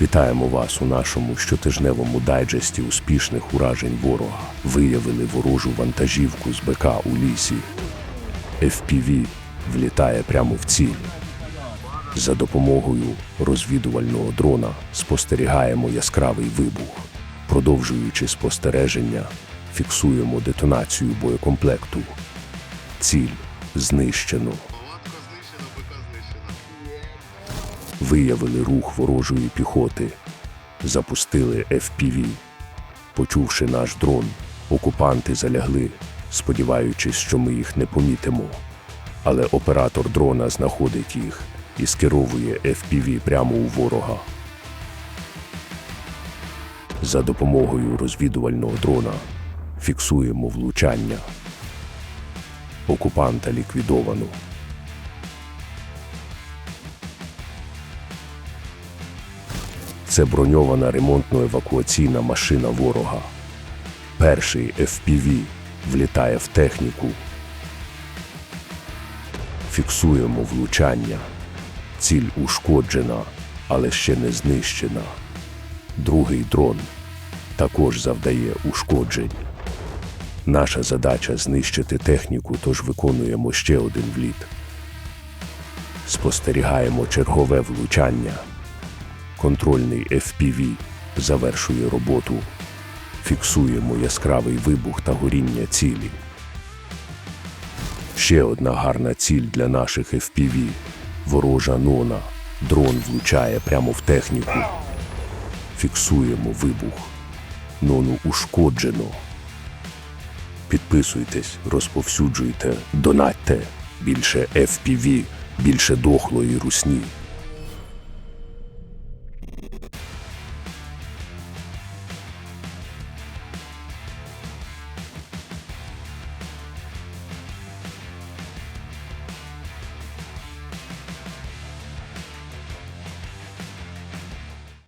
Вітаємо вас у нашому щотижневому дайджесті успішних уражень ворога. Виявили ворожу вантажівку з БК у лісі. FPV влітає прямо в ціль. За допомогою розвідувального дрона спостерігаємо яскравий вибух. Продовжуючи спостереження, фіксуємо детонацію боєкомплекту. Ціль знищено. Виявили рух ворожої піхоти, запустили FPV. Почувши наш дрон, окупанти залягли, сподіваючись, що ми їх не помітимо. Але оператор дрона знаходить їх і скеровує FPV прямо у ворога. За допомогою розвідувального дрона фіксуємо влучання. Окупанта ліквідовано. Це броньована ремонтно-евакуаційна машина ворога. Перший FPV влітає в техніку. Фіксуємо влучання. Ціль ушкоджена, але ще не знищена. Другий дрон також завдає ушкоджень. Наша задача знищити техніку, тож виконуємо ще один вліт. Спостерігаємо чергове влучання. Контрольний FPV завершує роботу. Фіксуємо яскравий вибух та горіння цілі. Ще одна гарна ціль для наших FPV – ворожа нона. Дрон влучає прямо в техніку. Фіксуємо вибух. Нону ушкоджено. Підписуйтесь, розповсюджуйте, донатьте. Більше FPV, більше дохлої русні.